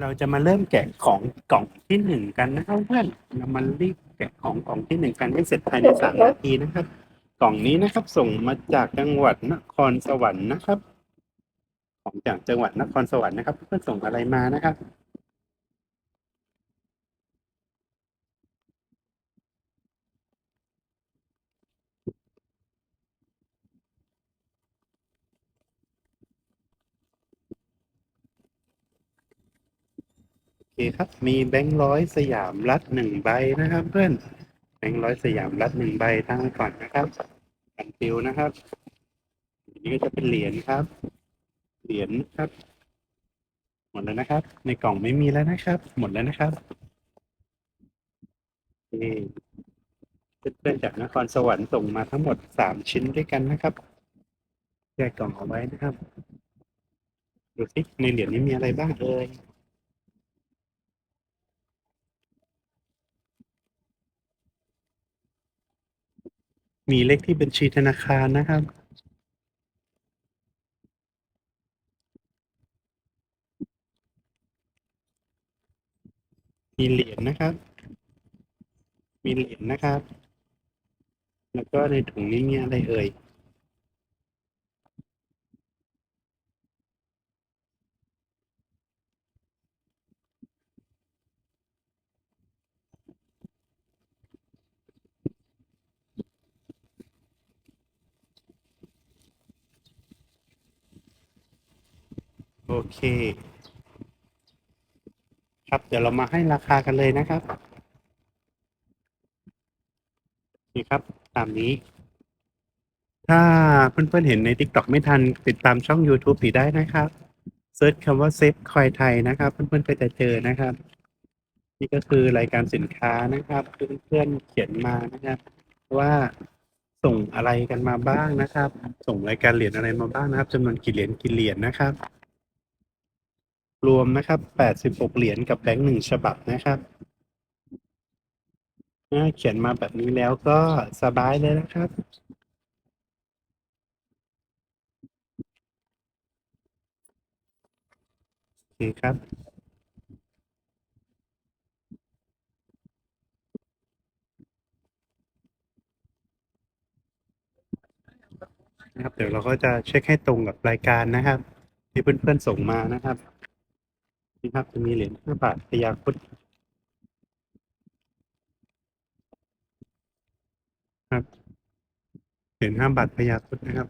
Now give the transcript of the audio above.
เราจะมาเริ่มแกะของกล่องที่หนึ่งกันนะครับเพื่อนเรามารีบแกะของกล่องที่หนึ่งกันให้เสร็จภายในสามนาทีนะครับ กล่องนี้นะครับ ส่งมาจากจังหวัดนครสวรรค์นะครับ ของจากจังหวัดนครสวรรค์นะครับ เพื่อนส่งอะไรมานะครับ คครับ มีแบงค์ร้อยสยามรัฐหนึ่งใบนะครับ เพื่อน แบงค์ร้อยสยามรัฐหนึ่งใบตั้งก่อนนะครับกันฟิวนะครับอันนี้ก็จะเป็นเหรียญครับ เหรียญครับ หมดแล้วนะครับ ในกล่องไม่มีแล้วนะครับ หมดแล้วนะครับโอเคเพื่อนๆจากนครสวรรค์ส่งมาทั้งหมดสามชิ้นด้วยกันนะครับแยกกล่องเอาไว้นะครับ ดูสิในเหรียญนี้มีอะไรบ้างเอ่ย มีเลขที่บัญชีธนาคารนะครับ มีเหรียญนะครับ มีเหรียญนะครับ แล้วก็ในถุงนี้มีอะไรเอ่ย โอเค ครับเดี๋ยวเรามาให้ราคากันเลยนะครับนี่ครับ ตามนี้ ถ้าเพื่อนๆเห็นใน TikTok ไม่ทัน ติดตามช่อง YouTube ผีได้นะครับเซิร์ชคำว่าเซฟคอยไทยนะครับ เพื่อนๆก็จะเจอนะครับ นี่ก็คือรายการสินค้านะครับ เพื่อนๆเขียนมานะครับ ว่าส่งอะไรกันมาบ้างนะครับ ส่งรายการเหรียญอะไรมาบ้างนะครับจำนวนกี่เหรียญกี่เหรียญนะครับ รวมนะครับแปดสิบหกเหรียญกับแบงค์หนึ่งฉบับนะครับอ่าเขียนมาแบบนี้แล้วก็สบายเลยนะครับ โอเคครับ นะครับ เดี๋ยวเราก็จะเช็คให้ตรงกับรายการนะครับ ที่เพื่อนๆส่งมานะครับ นี่ครับจะมีเหรียญห้าบาทพยาคุดครับเหรียญห้าบาทพยาคุดนะครับ